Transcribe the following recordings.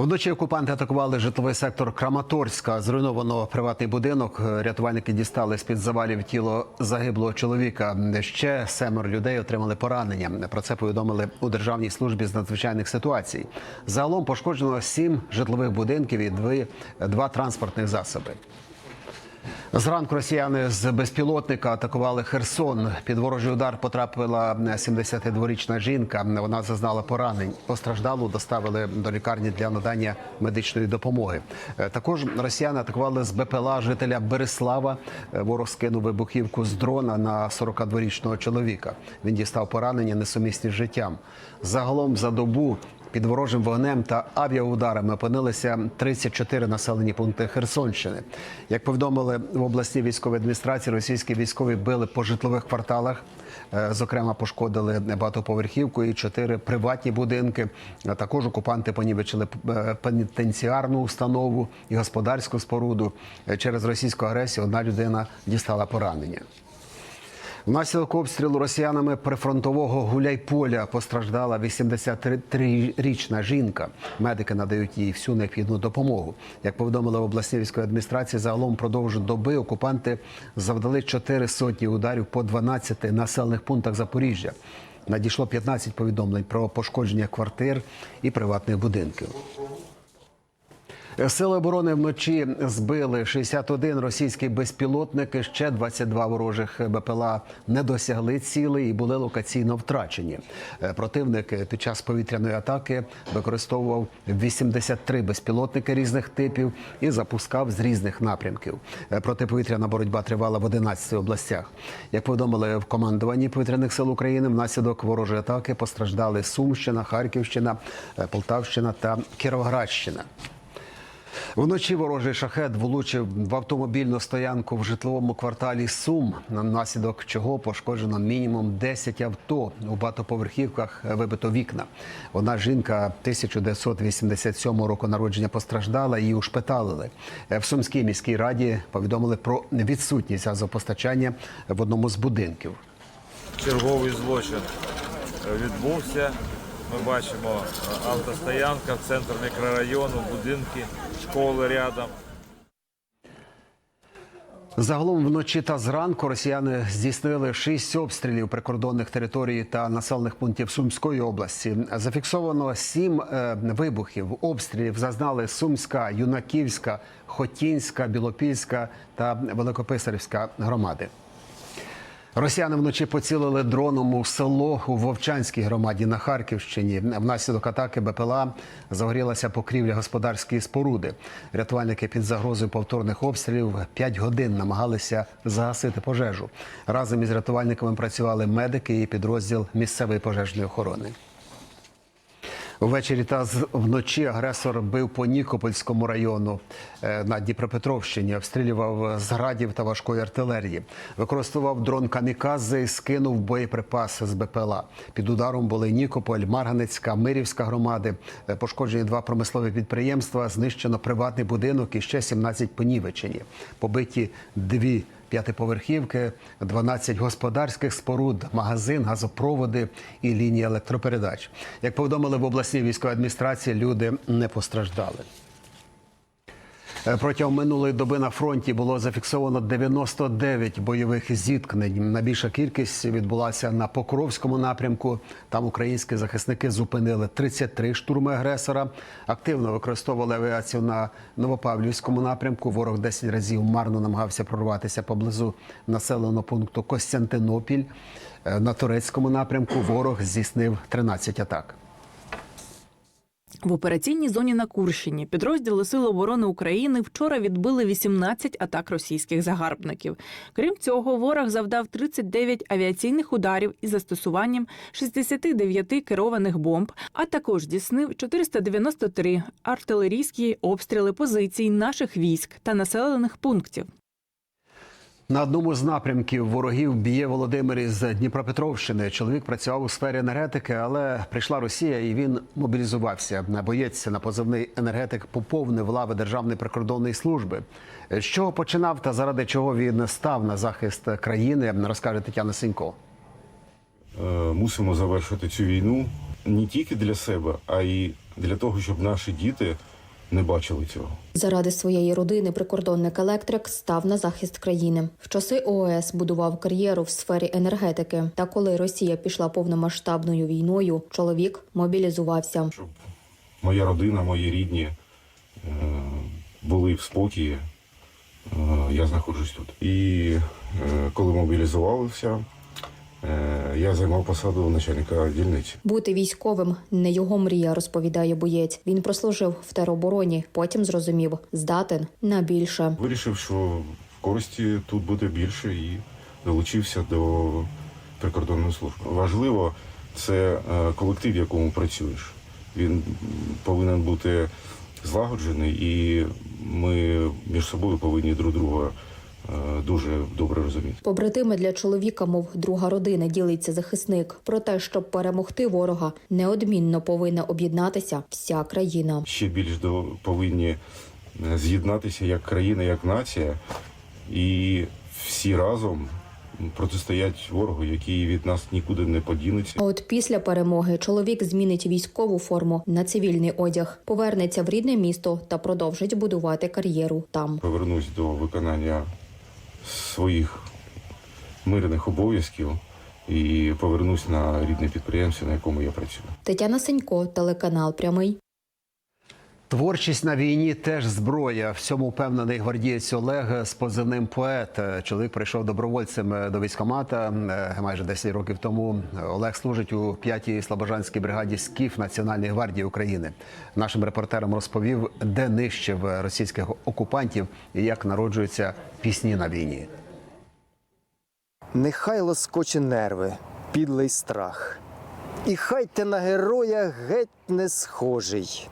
Вночі окупанти атакували житловий сектор Краматорська. Зруйновано приватний будинок. Рятувальники дістали з під завалів тіло загиблого чоловіка. Ще семеро людей отримали поранення. Про це повідомили у державній службі з надзвичайних ситуацій. Загалом пошкоджено сім житлових будинків і дві, два транспортних засоби. Зранку росіяни з безпілотника атакували Херсон. Під ворожий удар потрапила 72-річна жінка. Вона зазнала поранень. Постраждалу доставили до лікарні для надання медичної допомоги. Е, Також росіяни атакували з БПЛА жителя Береслава. Е, Ворог скинув вибухівку з дрона на 42-річного чоловіка. Він дістав поранення несумісні з життям. Загалом за добу під ворожим вогнем та авіаударами опинилися 34 населені пункти Херсонщини. Як повідомили в обласній військовій адміністрації, російські військові били по житлових кварталах. Е, Зокрема, пошкодили багатоповерхівку і чотири приватні будинки. Також окупанти понівечили е, пенітенціарну установу і господарську споруду. Е, Через російську агресію одна людина дістала поранення. Внаслідок обстрілу росіянами прифронтового гуляйполя постраждала 83-річна жінка. Медики надають їй всю необхідну допомогу. Як повідомили в обласній військовій адміністрації, загалом впродовж доби окупанти завдали 4 сотні ударів по 12 населених пунктах Запоріжжя. Надійшло 15 повідомлень про пошкодження квартир і приватних будинків. Сили оборони вночі збили 61 російський безпілотник. Ще 22 ворожих БПЛА не досягли цілей і були локаційно втрачені. Е, Противник під час повітряної атаки використовував 83 безпілотники різних типів і запускав з різних напрямків. Е, Протиповітряна боротьба тривала в 11 областях. Як повідомили в командуванні повітряних сил України, внаслідок ворожої атаки постраждали Сумщина, Харківщина, е, Полтавщина та Кіровоградщина. Вночі ворожий шахет влучив в автомобільну стоянку в житловому кварталі Сум, наслідок чого пошкоджено мінімум 10 авто. У багатоповерхівках вибито вікна. Одна жінка 1987 року народження постраждала, її ушпиталили. В Сумській міській раді повідомили про відсутність газопостачання в одному з будинків. черговий злочин е, відбувся. Ми бачимо е, автостоянка, центр мікрорайону, будинки, школи рядом. Загалом вночі та зранку росіяни здійснили шість обстрілів прикордонних територій та населених пунктів Сумської області. Зафіксовано сім е, вибухів. Обстрілів зазнали Сумська, Юнаківська, Хотінська, Білопільська та Великописарівська громади. Росіяни вночі поцілили дроном у село у Вовчанській громаді на Харківщині. Внаслідок атаки БПЛА загорілася покрівля господарської споруди. Рятувальники під загрозою повторних обстрілів 5 годин намагалися загасити пожежу. Разом із рятувальниками працювали медики і підрозділ місцевої пожежної охорони. Ввечері та вночі агресор бив по Нікопольському району е, на Дніпропетровщині, обстрілював з градів та важкої артилерії. Використовував дрон камікадзе і скинув боєприпаси з БПЛА. Під ударом були Нікополь, Марганецька, Мирівська громади. Е, Пошкоджені два промислові підприємства, знищено приватний будинок і ще 17 понівечені. Побиті дві п'ятиповерхівки, 12 господарських споруд, магазин, газопроводи і лінії електропередач. Як повідомили в обласній військовій адміністрації, люди не постраждали. Е, Протягом минулої доби на фронті було зафіксовано 99 бойових зіткнень. Найбільша кількість відбулася на Покровському напрямку. Там українські захисники зупинили 33 штурми агресора. Активно використовували авіацію на Новопавлівському напрямку. Ворог 10 разів марно намагався прорватися поблизу населеного пункту Костянтинопіль. Е, На турецькому напрямку ворог здійснив 13 атак. В операційній зоні на Курщині підрозділи Сил оборони України вчора відбили 18 атак російських загарбників. Крім цього, ворог завдав 39 авіаційних ударів із застосуванням 69 керованих бомб, а також здійснив 493 артилерійські обстріли позицій наших військ та населених пунктів. На одному з напрямків ворогів б'є Володимир із Дніпропетровщини. Чоловік працював у сфері енергетики, але прийшла Росія і він мобілізувався. Боєць на позивний енергетик поповнив лави Державної прикордонної служби. З чого починав та заради чого він став на захист країни, розкаже Тетяна Синько. Е, мусимо завершити цю війну не тільки для себе, а й для того, щоб наші діти не бачили цього. Заради своєї родини прикордонник електрик став на захист країни. В часи ООС будував кар'єру в сфері енергетики. Та коли Росія пішла повномасштабною війною, чоловік мобілізувався. Щоб моя родина, мої рідні е, були в спокої, е, я знаходжусь тут. І е, коли мобілізувався, я займав посаду начальника дільниці. Бути військовим не його мрія, розповідає боєць. Він прослужив в теробороні, потім зрозумів, здатен на більше. Вирішив, що в користі тут буде більше і долучився до прикордонної служби. Важливо це е, колектив, в якому працюєш. Він повинен бути злагоджений, і ми між собою повинні друг друга е, дуже добре розуміти. Побратими для чоловіка, мов друга родина, ділиться захисник. Про те, щоб перемогти ворога, неодмінно повинна об'єднатися вся країна. Ще більш до повинні е, з'єднатися як країна, як нація, і всі разом протистоять ворогу, який від нас нікуди не подінеться. А от після перемоги чоловік змінить військову форму на цивільний одяг, повернеться в рідне місто та продовжить будувати кар'єру там. Повернусь до виконання своїх мирних обов'язків і повернусь на рідне підприємство, на якому я працюю. Тетяна Сенько, телеканал Прямий. Творчість на війні теж зброя. В цьому впевнений гвардієць Олег з позивним поет. Чоловік прийшов добровольцем до військомата е, майже 10 років тому. Олег служить у 5-й слобожанській бригаді СКІФ Національної гвардії України. Нашим репортерам розповів, де нищив російських окупантів і як народжуються пісні на війні. Нехай лоскоче нерви, підлий страх. І хай ти на героя геть не схожий.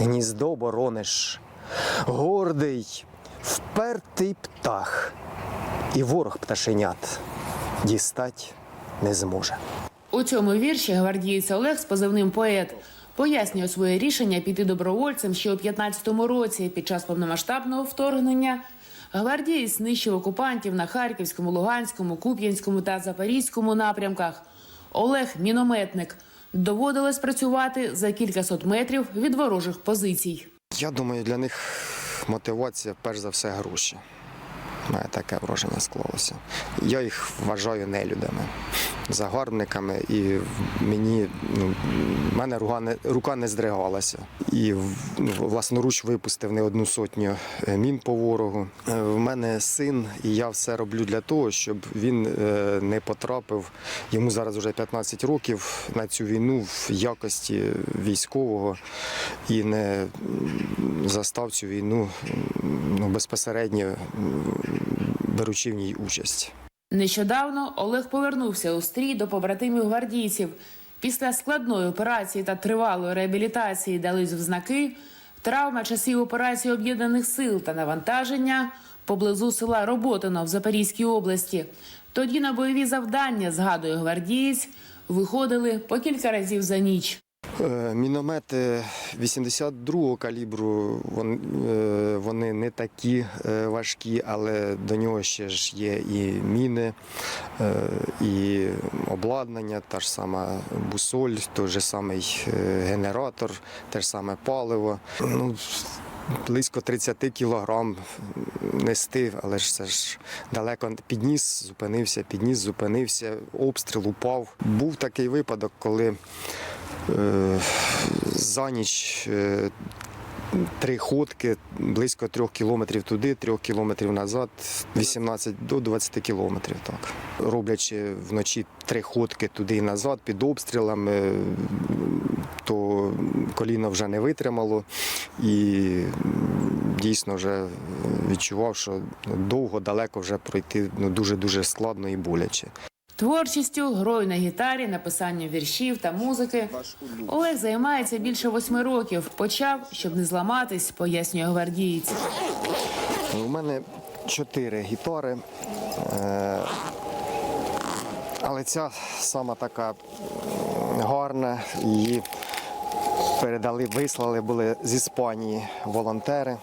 Гніздо борониш, гордий, впертий птах, і ворог пташенят дістать не зможе. У цьому вірші гвардієць Олег з позивним поет пояснює своє рішення піти добровольцем ще у 15-му році. Під час повномасштабного вторгнення гвардієць знищив окупантів на Харківському, Луганському, Куп'янському та Запорізькому напрямках. Олег мінометник. Доводилось працювати за кількасот метрів від ворожих позицій. Я думаю, для них мотивація перш за все гроші. Мене таке враження склалося. Я їх вважаю нелюдами, загарбниками, і мені ну, мене рука не, рука не здригалася. І ну, власноруч випустив не одну сотню е, мін по ворогу. Е, В мене син, і я все роблю для того, щоб він е, не потрапив. Йому зараз вже 15 років на цю війну в якості військового і не застав цю війну ну, безпосередньо беручи в ній участь. Нещодавно Олег повернувся у стрій до побратимів гвардійців. Після складної операції та тривалої реабілітації дались в знаки травма часів операції об'єднаних сил та навантаження поблизу села Роботино в Запорізькій області. Тоді на бойові завдання, згадує гвардієць, виходили по кілька разів за ніч. Е, Міномети 82-го калібру е, вони не такі е, важкі, але до нього ще ж є і міни, і обладнання, та ж сама бусоль, той же самий генератор, те ж саме паливо. Ну, Близько 30 кілограм нести, але ж це ж далеко підніс, зупинився, підніс, зупинився, обстріл упав. Був такий випадок, коли за ніч е, три ходки, близько трьох кілометрів туди, трьох кілометрів назад, 18 до 20 кілометрів. Так. Роблячи вночі три ходки туди і назад під обстрілами, то коліно вже не витримало і дійсно вже відчував, що довго, далеко вже пройти ну, дуже-дуже складно і боляче. Творчістю, грою на гітарі, написанням віршів та музики Олег займається більше восьми років. Почав, щоб не зламатись, пояснює гвардієць. У мене чотири гітари. Е, Але ця сама така гарна. Її передали, вислали були з Іспанії волонтери.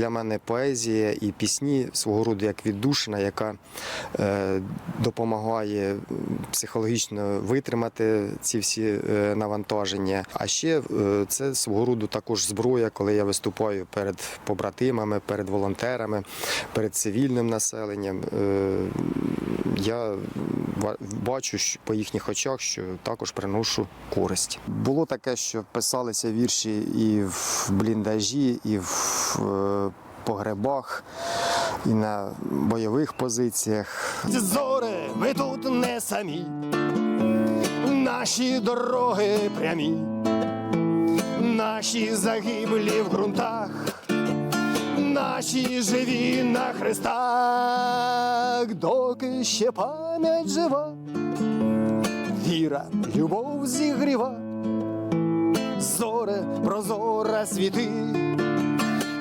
Для мене поезія і пісні свого роду як віддушина, яка е, допомагає психологічно витримати ці всі е, навантаження. А ще е, це свого роду також зброя, коли я виступаю перед побратимами, перед волонтерами, перед цивільним населенням. Я ба- бачу по їхніх очах, що також приношу користь. Було таке, що писалися вірші і в бліндажі, і в погребах, і на бойових позиціях. Зори, ви тут не самі, наші дороги прямі, наші загиблі в ґрунтах. Наші живі на хрестах, доки ще пам'ять жива, віра, любов зігріва, зоре прозора світи,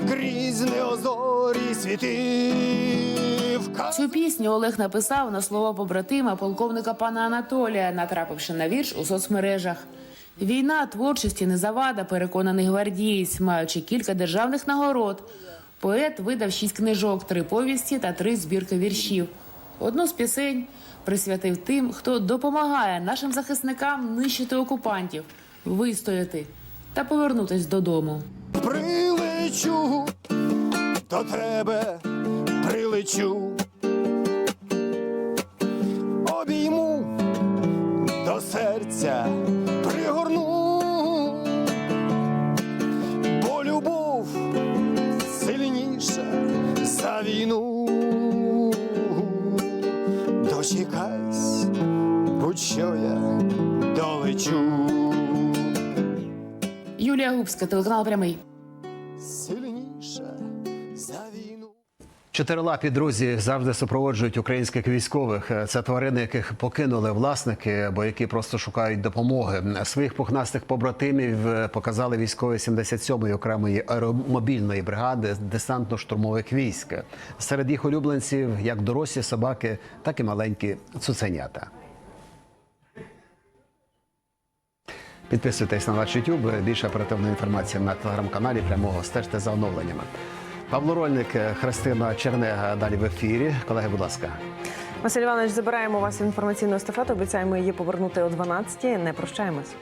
крізь неозорі світи. вка- Цю пісню Олег написав на слова побратима полковника пана Анатолія, натрапивши на вірш у соцмережах. Війна творчості не завада, переконаний гвардієць, маючи кілька державних нагород. Поет видав шість книжок, три повісті та три збірки віршів. Одну з пісень присвятив тим, хто допомагає нашим захисникам нищити окупантів, вистояти та повернутись додому. Прилечу, до тебе прилечу. Обійму до серця пригорну, бо любов сильніша за війну. Дочекайсь, будь-що я долечу. Юлія Губська, телеканал Прямий. Сильніша за війну. Чотирилапі друзі завжди супроводжують українських військових. Це тварини, яких покинули власники, або які просто шукають допомоги. Своїх пухнастих побратимів показали військові 77-ї окремої аеромобільної бригади десантно-штурмових військ. Серед їх улюбленців як дорослі собаки, так і маленькі цуценята. Підписуйтесь на наш YouTube. Більше оперативної інформації на телеграм-каналі прямого стежте за оновленнями. Павло Рольник, Христина Чернега далі в ефірі. Колеги, будь ласка. Василь Іванович, забираємо вас в інформаційну естафету. Обіцяємо її повернути о 12 Не прощаємось.